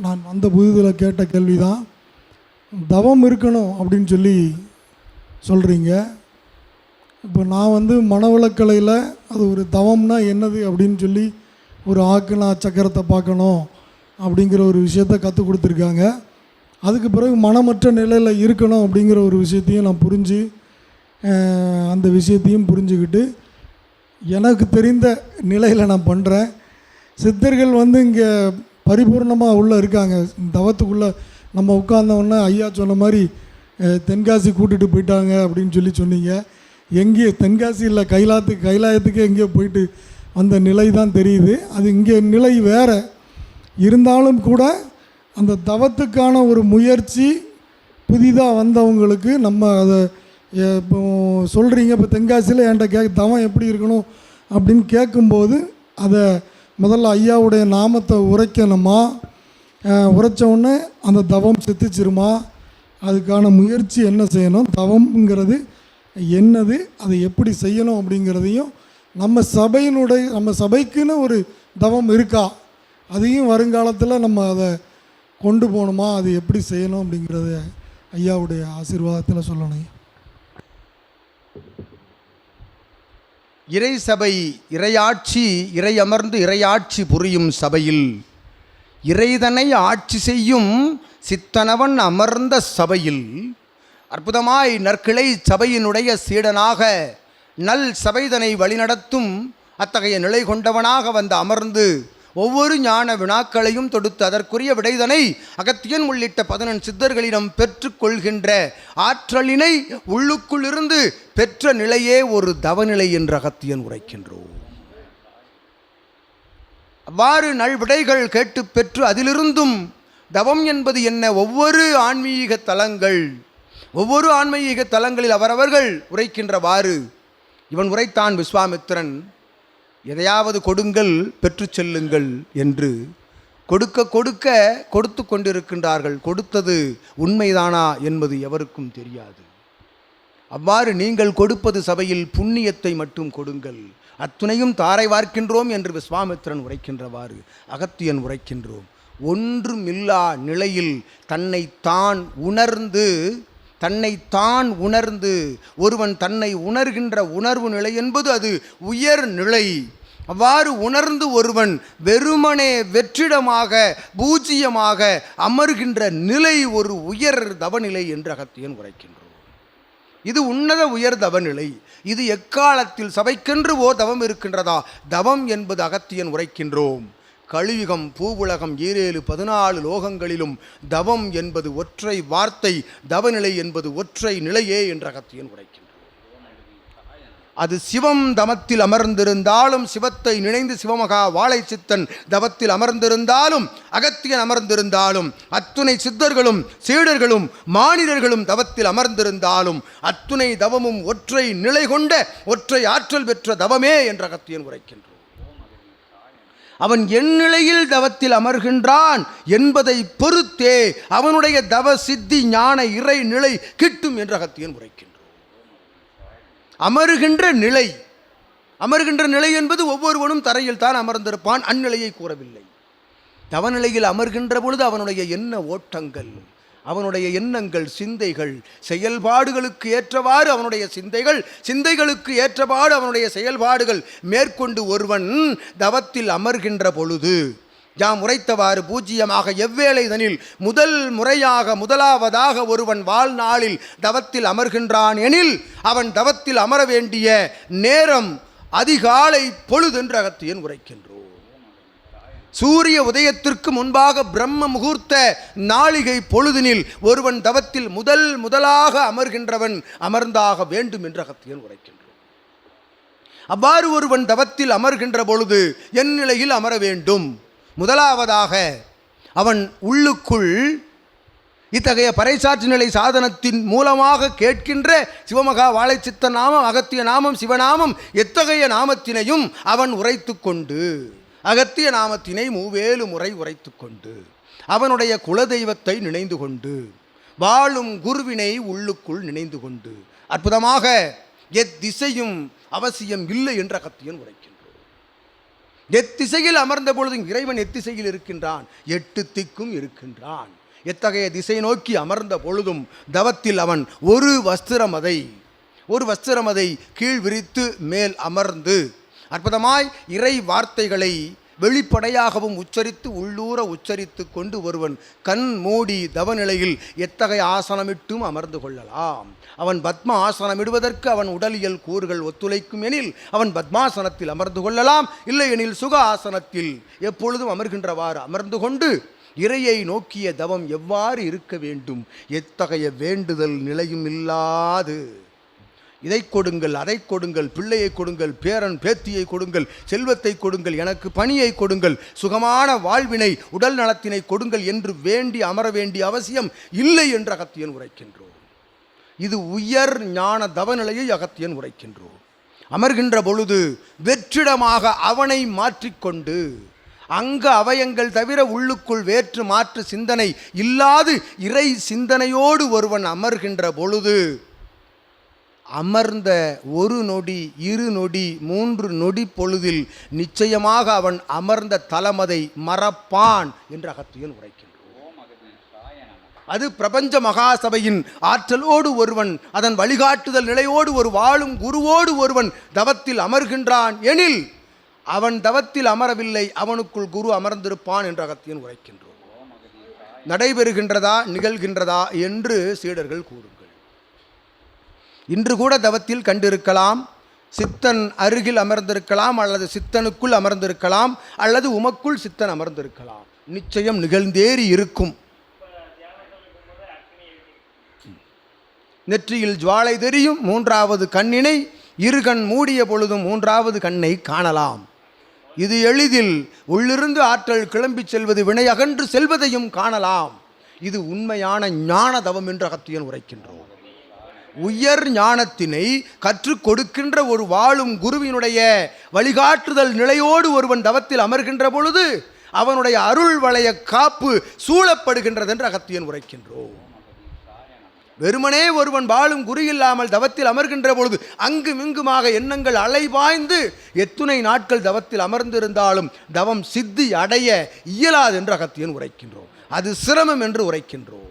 நான் அந்த புதுதில் கேட்ட கேள்வி தான் தவம் இருக்கணும் அப்படின்னு சொல்லி சொல்கிறீங்க இப்போ நான் வந்து மனவளக்கலையில் அது ஒரு தவம்னா என்னது அப்படின்னு சொல்லி ஒரு ஆக்குனா சக்கரத்தை பார்க்கணும் அப்படிங்கிற ஒரு விஷயத்த கற்றுக் கொடுத்துருக்காங்க. அதுக்கு பிறகு மனமற்ற நிலையில் இருக்கணும் அப்படிங்கிற ஒரு விஷயத்தையும் நான் புரிஞ்சு அந்த விஷயத்தையும் புரிஞ்சுக்கிட்டு எனக்கு தெரிந்த நிலையில் நான் பண்ணுறேன் சித்தர்கள் வந்து இங்கே பரிபூர்ணமாக உள்ளே இருக்காங்க. தவத்துக்குள்ளே நம்ம உட்கார்ந்தோன்னே ஐயா சொன்ன மாதிரி தென்காசி கூட்டிகிட்டு போயிட்டாங்க அப்படின்னு சொல்லி சொன்னீங்க. எங்கேயோ தென்காசி இல்லை கைலாத்துக்கு கைலாயத்துக்கு எங்கேயோ போயிட்டு அந்த நிலை தான் தெரியுது. அது இங்கே நிலை வேறு. இருந்தாலும் கூட அந்த தவத்துக்கான ஒரு முயற்சி புதிதாக வந்தவங்களுக்கு நம்ம அதை இப்போ சொல்கிறீங்க இப்போ தென்காசியில் என்கிட்ட கே தவம் எப்படி இருக்கணும் அப்படின்னு கேட்கும்போது அதை முதல்ல ஐயாவுடைய நாமத்தை உரைக்கணுமா? உரைச்சவுடனே அந்த தவம் செத்துச்சிருமா? அதுக்கான முயற்சி என்ன செய்யணும்? தவம்ங்கிறது என்னது? அதை எப்படி செய்யணும் அப்படிங்கிறதையும் நம்ம சபையினுடைய நம்ம சபைக்குன்னு ஒரு தவம் இருக்கா? அதையும் வருங்காலத்தில் நம்ம அதை கொண்டு போகணுமா? அது எப்படி செய்யணும் அப்படிங்கிறத ஐயாவுடைய ஆசீர்வாதத்தில் சொல்லணும். இறை சபை இறையாட்சி இறையமர்ந்து இறையாட்சி புரியும் சபையில். இறைதனை ஆட்சி செய்யும் சித்தனவன் அமர்ந்த சபையில். அற்புதமாய் நற்கிளை சபையினுடைய சீடனாக நல் சபைதனை வழிநடத்தும் அத்தகைய நிலை கொண்டவனாக வந்து அமர்ந்து ஒவ்வொரு ஞான வினாக்களையும் தொடுத்து அதற்குரிய விடைதனை அகத்தியன் உள்ளிட்ட பதினெண் சித்தர்களிடம் பெற்றுக்கொள்கின்ற ஆற்றலினை உள்ளுக்குள்ளிருந்து பெற்ற நிலையே ஒரு தவநிலை என்று அகத்தியன் உரைக்கின்றோம். அவ்வாறு நல்விடைகள் கேட்டு பெற்று அதிலிருந்தும் தவம் என்பது என்ன? ஒவ்வொரு ஆன்மீக தலங்கள் ஒவ்வொரு ஆன்மீக தலங்களில் அவரவர்கள் உரைக்கின்றவாறு இவன் உரைத்தான் விஸ்வாமித்திரன். எதையாவது கொடுங்கள் பெற்று செல்லுங்கள் என்று கொடுக்க கொடுக்க கொடுத்து கொண்டிருக்கின்றார்கள். கொடுத்தது உண்மைதானா என்பது எவருக்கும் தெரியாது. அவ்வாறு நீங்கள் கொடுப்பது சபையில் புண்ணியத்தை மட்டும் கொடுங்கள். அத்துணையும் தாரை வார்க்கின்றோம் என்று விஸ்வாமித்திரன் உரைக்கின்றவாறு அகத்தியன் உரைக்கின்றோம். ஒன்றுமில்லா நிலையில் தன்னை தான் உணர்ந்து தன்னை தான் உணர்ந்து ஒருவன் தன்னை உணர்கின்ற உணர்வு நிலை என்பது அது உயர் நிலை. அவ்வாறு உணர்ந்து ஒருவன் வெறுமனே வெற்றிடமாக பூஜ்ஜியமாக அமர்கின்ற நிலை ஒரு உயர் தவநிலை என்று அகத்தியன் உரைக்கின்றோம் இது உன்னத உயர் தவநிலை. இது எக்காலத்தில் சபைக்கென்று ஓ தவம் இருக்கின்றதா? தவம் என்பது அகத்தியன் உரைக்கின்றோம். கலியுகம் பூவுலகம் ஈரேழு பதினாலு லோகங்களிலும் தவம் என்பது ஒற்றை வார்த்தை தவநிலை என்பது ஒற்றை நிலையே என்று அகத்தியன் உரைக்கின்றோம் அது சிவம் தமத்தில் அமர்ந்திருந்தாலும் சிவத்தை நினைந்து சிவமகா வாழை சித்தன் தவத்தில் அமர்ந்திருந்தாலும் அகத்தியன் அமர்ந்திருந்தாலும் அத்துணை சித்தர்களும் சீடர்களும் மானிடர்களும் தவத்தில் அமர்ந்திருந்தாலும் அத்துணை தவமும் ஒற்றை நிலை கொண்ட ஒற்றை ஆற்றல் பெற்ற தவமே என்ற அகத்தியன் உரைக்கின்றோம் அவன் என் நிலையில் தவத்தில் அமர்கின்றான் என்பதை பொறுத்தே அவனுடைய தவ சித்தி ஞான இறை நிலை கிட்டும் என்று அகத்தியன் உரைக்கின்றான். அமருகின்ற நிலை. அமருகின்ற நிலை என்பது ஒவ்வொருவனும் தரையில் தான் அமர்ந்திருப்பான் அந்நிலையை கூறவில்லை. தவநிலையில் அமர்கின்ற பொழுது அவனுடைய எண்ண ஓட்டங்கள் அவனுடைய எண்ணங்கள் சிந்தைகள் செயல்பாடுகளுக்கு ஏற்றவாறு அவனுடைய சிந்தைகள் சிந்தைகளுக்கு ஏற்றவாறு அவனுடைய செயல்பாடுகள் மேற்கொண்டு ஒருவன் தவத்தில் அமர்கின்ற பொழுது யாம் உரைத்தவாறு பூஜ்ஜியமாக எவ்வேளைதனில் முதல் முறையாக முதலாவதாக ஒருவன் வாழ்நாளில் தவத்தில் அமர்கின்றான் எனில் அவன் தவத்தில் அமர வேண்டிய நேரம் அதிகாலை பொழுதென்று அகத்தியன் உரைக்கின்றோம். சூரிய உதயத்திற்கு முன்பாக பிரம்ம முகூர்த்த நாளிகை பொழுதினில் ஒருவன் தவத்தில் முதல் முதலாக அமர்கின்றவன் அமர்ந்தாக வேண்டும் என்று அகத்தியன் உரைக்கின்றோம். அவ்வாறு ஒருவன் தவத்தில் அமர்கின்ற பொழுது என் நிலையில் அமர வேண்டும். முதலாவதாக அவன் உள்ளுக்குள் இத்தகைய பறைசாற்று நிலை சாதனத்தின் மூலமாக கேட்கின்ற சிவமகா வாழைச்சித்த நாமம் அகத்திய நாமம் சிவநாமம் எத்தகைய நாமத்தினையும் அவன் உரைத்து கொண்டு அகத்திய நாமத்தினை மூவேலு முறை உரைத்து கொண்டு அவனுடைய குலதெய்வத்தை நினைந்து கொண்டு வாழும் குருவினை உள்ளுக்குள் நினைந்து கொண்டு அற்புதமாக எத்திசையும் அவசியம் இல்லை என்ற அகத்தியன் உரைக்கின்றான். எத்திசையில் அமர்ந்த பொழுதும் இறைவன் எத்திசையில் இருக்கின்றான். எட்டு திக்கும் இருக்கின்றான். எத்தகைய திசை நோக்கி அமர்ந்த பொழுதும் தவத்தில் அவன் ஒரு வஸ்திரமதை ஒரு வஸ்திரமதை கீழ் விரித்து மேல் அமர்ந்து அற்புதமாய் இறை வார்த்தைகளை வெளிப்படையாகவும் உச்சரித்து உள்ளூர உச்சரித்து கொண்டு ஒருவன் கண் மூடி தவநிலையில் எத்தகைய ஆசனமிட்டும் அமர்ந்து கொள்ளலாம். அவன் பத்ம ஆசனமிடுவதற்கு அவன் உடலியல் கூறுகள் ஒத்துழைக்கும் எனில் அவன் பத்மாசனத்தில் அமர்ந்து கொள்ளலாம். இல்லை எனில் சுக ஆசனத்தில் எப்பொழுதும் அமர்கின்றவாறு அமர்ந்து கொண்டு இறையை நோக்கிய தவம் எவ்வாறு இருக்க வேண்டும்? எத்தகைய வேண்டுதல் நிலையும் இல்லாது. இதை கொடுங்கள் அதை கொடுங்கள் பிள்ளையை கொடுங்கள் பேரன் பேத்தியை கொடுங்கள் செல்வத்தை கொடுங்கள் எனக்கு பணியை கொடுங்கள் சுகமான வாழ்வினை உடல் நலத்தினை கொடுங்கள் என்று வேண்டி அமர வேண்டிய அவசியம் இல்லை என்று அகத்தியன் உரைக்கின்றோம். இது உயர் ஞான தவநிலையை அகத்தியன் உரைக்கின்றோம். அமர்கின்ற பொழுது வெற்றிடமாக அவனை மாற்றிக்கொண்டு அங்க அவயங்கள் தவிர உள்ளுக்குள் வேற்று மாற்று சிந்தனை இல்லாது இறை சிந்தனையோடு ஒருவன் அமர்கின்ற பொழுது அமர்ந்த ஒரு நொடி இரு நொடி மூன்று நொடி பொழுதில் நிச்சயமாக அவன் அமர்ந்த தலமதை மறப்பான் என்று அகத்தியன் உரைக்கின்றான் அது பிரபஞ்ச மகாசபையின் ஆற்றலோடு ஒருவன் அதன் வழிகாட்டுதல் நிலையோடு ஒரு வாழும் குருவோடு ஒருவன் தவத்தில் அமர்கின்றான் எனில் அவன் தவத்தில் அமரவில்லை அவனுக்குள் குரு அமர்ந்திருப்பான் என்று அகத்தியன் உரைக்கின்றோம். நடைபெறுகின்றதா நிகழ்கின்றதா என்று சீடர்கள் கூறும் இன்று கூட தவத்தில் கண்டிருக்கலாம். சித்தன் அருகில் அமர்ந்திருக்கலாம் அல்லது சித்தனுக்குள் அமர்ந்திருக்கலாம் அல்லது உமக்குள் சித்தன் அமர்ந்திருக்கலாம். நிச்சயம் நிகழ்ந்தேறி இருக்கும். நெற்றியில் ஜுவாலை தெரியும் மூன்றாவது கண்ணினை இருகண் மூடிய பொழுதும் மூன்றாவது கண்ணை காணலாம். இது எளிதில் உள்ளிருந்து ஆற்றல் கிளம்பிச் செல்வது வினை அகன்று செல்வதையும் காணலாம். இது உண்மையான ஞான தவம் என்று அகத்தியன் உரைக்கின்றோம். உயர் ஞானத்தினை கற்றுக் கொடுக்கின்ற ஒரு வாழும் குருவினுடைய வழிகாட்டுதல் நிலையோடு ஒருவன் தவத்தில் அமர்கின்ற பொழுது அவனுடைய அருள் வளைய காப்பு சூழப்படுகின்றது என்று அகத்தியன் உரைக்கின்றோம். வெறுமனே ஒருவன் வாழும் குறி இல்லாமல் தவத்தில் அமர்கின்ற பொழுது அங்கு மிங்குமாக எண்ணங்கள் அலைபாய்ந்து எத்துணை நாட்கள் தவத்தில் அமர்ந்திருந்தாலும் தவம் சித்தி அடைய இயலாது என்று அகத்தியன் உரைக்கின்றோம். அது சிரமம் என்று உரைக்கின்றோம்.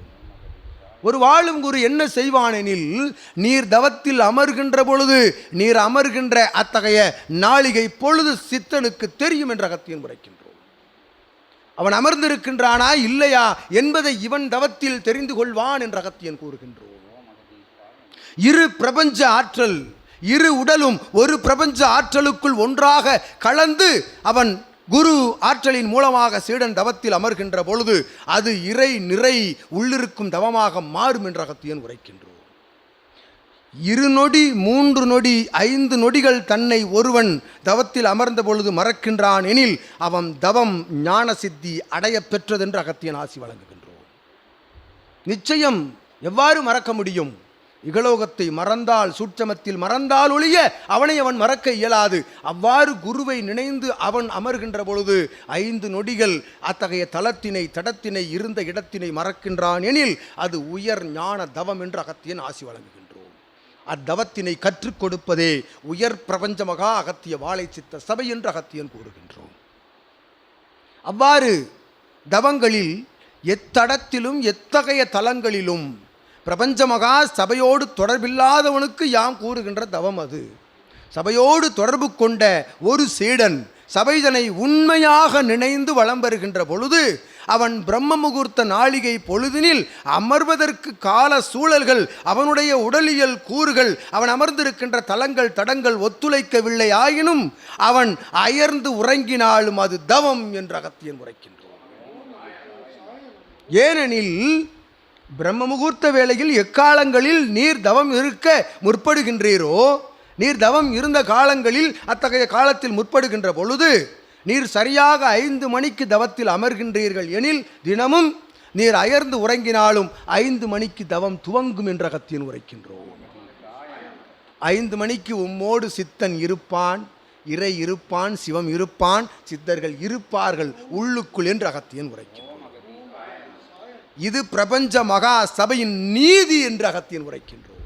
ஒரு வாழும் குரு என்ன செய்வானெனில் நீர் தவத்தில் அமர்கின்ற பொழுது நீர் அமர்கின்ற அத்தகைய நாளிகை பொழுது சித்தனுக்கு தெரியும் என்ற அகத்தியன் உரைக்கின்றோம். அவன் அமர்ந்திருக்கின்றானா இல்லையா என்பதை இவன் தவத்தில் தெரிந்து கொள்வான் என்ற அகத்தியன் கூறுகின்றோம். இரு பிரபஞ்ச ஆற்றல் இரு உடலும் ஒரு பிரபஞ்ச ஆற்றலுக்குள் ஒன்றாக கலந்து அவன் குரு ஆற்றலின் மூலமாக சீடன் தவத்தில் அமர்கின்ற பொழுது அது இறை நிறை உள்ளிருக்கும் தவமாக மாறும் என்று அகத்தியன் உரைக்கின்றோம். இரு நொடி மூன்று நொடி ஐந்து நொடிகள் தன்னை ஒருவன் தவத்தில் அமர்ந்த பொழுது மறக்கின்றான் எனில் அவன் தவம் ஞான சித்தி அடைய பெற்றதென்று அகத்தியன் ஆசி வழங்குகின்றோம். நிச்சயம் எவ்வாறு மறக்க முடியும்? இகலோகத்தை மறந்தால் சூட்சமத்தில் மறந்தால் ஒழிய அவனை அவன் மறக்க இயலாது. அவ்வாறு குருவை நினைந்து அவன் அமர்கின்ற பொழுது ஐந்து நொடிகள் அத்தகைய தளத்தினை தடத்தினை இருந்த இடத்தினை மறக்கின்றான் எனில் அது உயர் ஞான தவம் என்று அகத்தியன் ஆசி வழங்குகின்றோம். அத்தவத்தினை கற்றுக் கொடுப்பதே உயர் பிரபஞ்சமகா அகத்திய வாழை சித்த சபை என்று அகத்தியன் கூறுகின்றோம். அவ்வாறு தவங்களில் எத்தடத்திலும் எத்தகைய தலங்களிலும் பிரபஞ்ச மகா சபையோடு தொடர்பில்லாதவனுக்கு யாம் கூறுகின்ற தவம் அது. சபையோடு தொடர்பு கொண்ட ஒரு சீடன் சபைதனை உண்மையாக நினைந்து வலம் வருகின்ற பொழுது அவன் பிரம்ம முகூர்த்த நாளிகை பொழுதினில் அமர்வதற்கு கால சூழல்கள் அவனுடைய உடலியல் கூறுகள் அவன் அமர்ந்திருக்கின்ற தலங்கள் தடங்கள் ஒத்துழைக்கவில்லை ஆயினும் அவன் அயர்ந்து உறங்கினாலும் அது தவம் என்று அகத்தியன் உரைக்கின்றான். ஏனெனில் பிரம்ம முகூர்த்த வேளையில் எக்காலங்களில் நீர் தவம் இருக்க முற்படுகின்றீரோ? நீர் தவம் இருந்த காலங்களில் அத்தகைய காலத்தில் முற்படுகின்ற பொழுது நீர் சரியாக ஐந்து மணிக்கு தவத்தில் அமர்கின்றீர்கள் எனில் தினமும் நீர் அயர்ந்து உறங்கினாலும் ஐந்து மணிக்கு தவம் துவங்கும் என்ற அகத்தியன் உரைக்கின்றோம். ஐந்து மணிக்கு உம்மோடு சித்தன் இருப்பான் இறை இருப்பான் சிவம் இருப்பான் சித்தர்கள் இருப்பார்கள் உள்ளுக்குள் என்று அகத்தியன் உரைக்கும் இது பிரபஞ்ச மகா சபையின் நீதி என்று அகத்தியன் உரைக்கின்றோம்.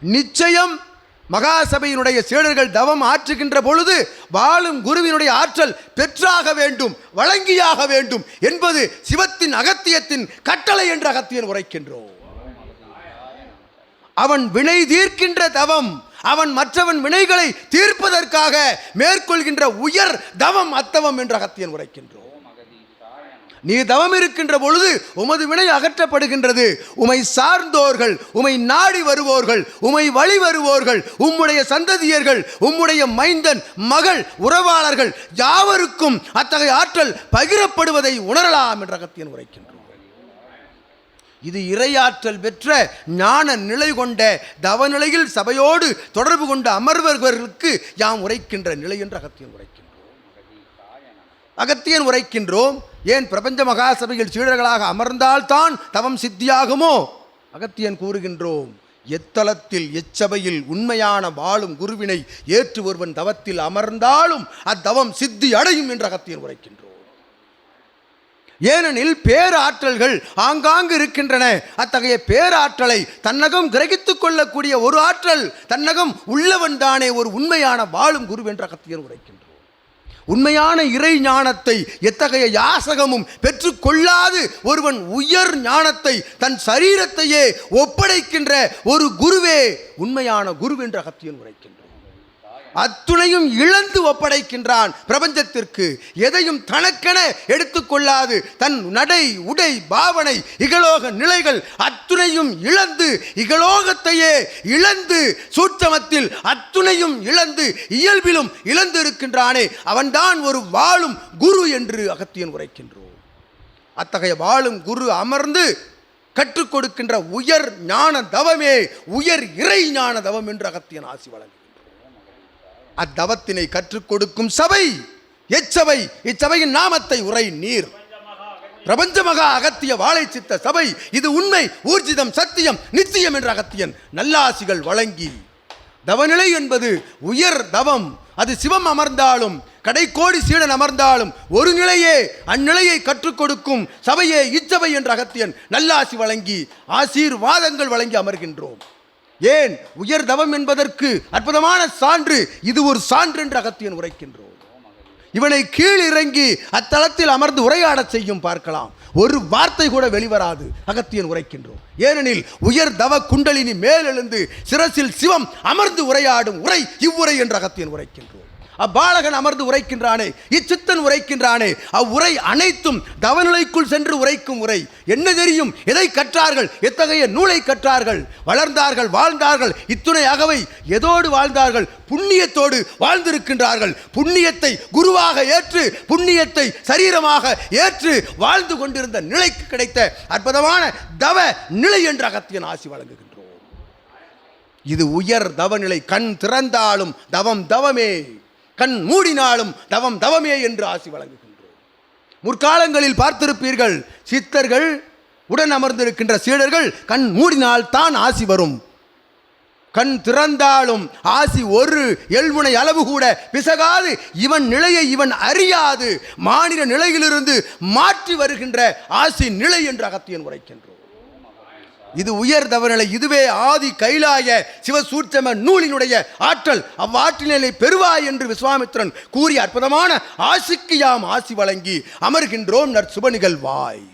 நிச்சயம் மகாசபையினுடைய சீடர்கள் தவம் ஆற்றுகின்ற பொழுது வாழும் குருவினுடைய ஆற்றல் பெற்றாக வேண்டும் வழங்கியாக வேண்டும் என்பது சிவத்தின் அகத்தியத்தின் கட்டளை என்று அகத்தியன் உரைக்கின்றோம். அவன் வினை தீர்க்கின்ற தவம் அவன் மற்றவன் வினைகளை தீர்ப்பதற்காக மேற்கொள்கின்ற உயர் தவம் அத்தவம் என்று அகத்தியன் உரைக்கின்றோம். நீ தவம் இருக்கின்ற பொழுது உமது வினை அகற்றப்படுகின்றது. உமை சார்ந்தோர்கள் உமை நாடி வருவோர்கள் உமை வழி வருவோர்கள் உம்முடைய சந்ததியர்கள் உம்முடைய மைந்தன் மகள் உறவாளர்கள் யாவருக்கும் அத்தகைய ஆற்றல் பகிரப்படுவதை உணரலாம் என்ற அகத்தியன் உரைக்கின்றோம் இது இறையாற்றல் பெற்ற ஞான நிலை கொண்ட தவநிலையில் சபையோடு தொடர்பு கொண்ட அமர்வர்களுக்கு யாம் உரைக்கின்ற நிலை என்று அகத்தியன் உரைக்கின்றோம் அகத்தியன் உரைக்கின்றோம். ஏன் பிரபஞ்ச மகாசபையில் சீடர்களாக அமர்ந்தால்தான் தவம் சித்தியாகுமோ? அகத்தியன் கூறுகின்றோம் எத்தலத்தில் எச்சபையில் உண்மையான வாழும் குருவினை ஏற்று ஒருவன் தவத்தில் அமர்ந்தாலும் அத்தவம் சித்தி அடையும் என்று அகத்தியன் உரைக்கின்றோம். ஏனெனில் பேராற்றல்கள் ஆங்காங்கு இருக்கின்றன. அத்தகைய பேராற்றலை தன்னகம் கிரகித்துக் கொள்ளக்கூடிய ஒரு ஆற்றல் தன்னகம் உள்ளவன் தானே ஒரு உண்மையான வாழும் குரு என்று அகத்தியன் உரைக்கின்றோம். உண்மையான இறை ஞானத்தை எத்தகைய யாசகமும் பெற்றுக்கொள்ளாது ஒருவன் உயர் ஞானத்தை தன் சரீரத்தையே ஒப்படைக்கின்ற ஒரு குருவே உண்மையான குரு என்ற அகத்தியன் அத்துணையும் இழந்து ஒப்படைக்கின்றான் பிரபஞ்சத்திற்கு. எதையும் தனக்கென எடுத்துக்கொள்ளாது. தன் நடை உடை பாவனை இகலோக நிலைகள் அத்துணையும் இழந்து இகலோகத்தையே இழந்து சூட்சமத்தில் அத்துணையும் இழந்து இயல்பிலும் இழந்து இருக்கின்றானே அவன்தான் ஒரு வாழும் குரு என்று அகத்தியன் உரைக்கின்றோம். அத்தகைய வாழும் குரு அமர்ந்து கற்றுக் கொடுக்கின்ற உயர் ஞான தவமே உயர் இறை ஞான தவம் என்று அகத்தியன் ஆசி வழங்கும் அத்தவத்தினை கற்றுக் கொடுக்கும் சபை. எச்சபை இச்சபையின் நாமத்தை உரை நீர். பிரபஞ்ச மகா அகத்திய வாழை சித்த சபை. இது உண்மை ஊர்ஜிதம் சத்தியம் நித்தியம் என்ற அகத்தியன். நல்லாசிகள் வழங்கி. தவநிலை என்பது உயர் தவம். அது சிவம் அமர்ந்தாலும் கடைக்கோடி சீடன் அமர்ந்தாலும் ஒரு நிலையே அந்நிலையை கற்றுக் கொடுக்கும் சபையே இச்சபை என்ற அகத்தியன். நல்லாசி வழங்கி ஆசீர்வாதங்கள் வழங்கி அமர்கின்றோம். ஏன் உயர் தவம் என்பதற்கு அற்புதமான சான்று இது ஒரு சான்று என்று அகத்தியன் உரைக்கின்றோம். இவனை கீழ் இறங்கி அமர்ந்து உரையாடச் செய்யும் பார்க்கலாம். ஒரு வார்த்தை கூட வெளிவராது அகத்தியன் உரைக்கின்றோம். ஏனெனில் உயர் தவ குண்டலினி மேலெழுந்து சிரசில் சிவம் அமர்ந்து உரையாடும் உரை இவ்வுரை என்று அகத்தியன் உரைக்கின்றோம். அப்பாலகன் அமர்ந்து உரைக்கின்றானே இச்சித்தன் உரைக்கின்றானே அவ்வுரை அனைத்தும் தவநிலைக்குள் சென்று உரைக்கும் உரை. என்ன தெரியும்? எதை கற்றார்கள்? எத்தகைய நூலை கற்றார்கள்? வளர்ந்தார்கள் வாழ்ந்தார்கள் இத்துணை அகவை எதோடு வாழ்ந்தார்கள்? புண்ணியத்தோடு வாழ்ந்திருக்கின்றார்கள். புண்ணியத்தை குருவாக ஏற்று புண்ணியத்தை சரீரமாக ஏற்று வாழ்ந்து கொண்டிருந்த நிலைக்கு கிடைத்த அற்புதமான தவ நிலை என்ற அகத்தியன் ஆசி வழங்குகின்றோம். இது உயர் தவநிலை கண் திறந்தாலும் தவம் தவமே. கண் மூடினாலும் தவம் தவமே என்று ஆசி வழங்குகின்றோம். முற்காலங்களில் பார்த்திருப்பீர்கள் சித்தர்கள் உடன் அமர்ந்திருக்கின்ற சீடர்கள் கண் மூடினால் தான் ஆசி வரும். கண் திறந்தாலும் ஆசி ஒரு எல்முனை அளவு கூட பிசகாது. இவன் நிலையை இவன் அறியாது. மாநில நிலையிலிருந்து மாற்றி வருகின்ற ஆசி நிலை என்று அகத்தியன் உரைக்கின்றோம் இது உயர் தவநிலை இதுவே ஆதி கைலாய சிவசூட்சம நூலினுடைய ஆற்றல். அவ்வாற்றினை பெறுவாய் என்று விஸ்வாமித்திரன் கூறிய அற்புதமான ஆசிக்கு யாம் ஆசி வழங்கி அமர்கின்றோம் நற்சுப நிகழ்வாய்.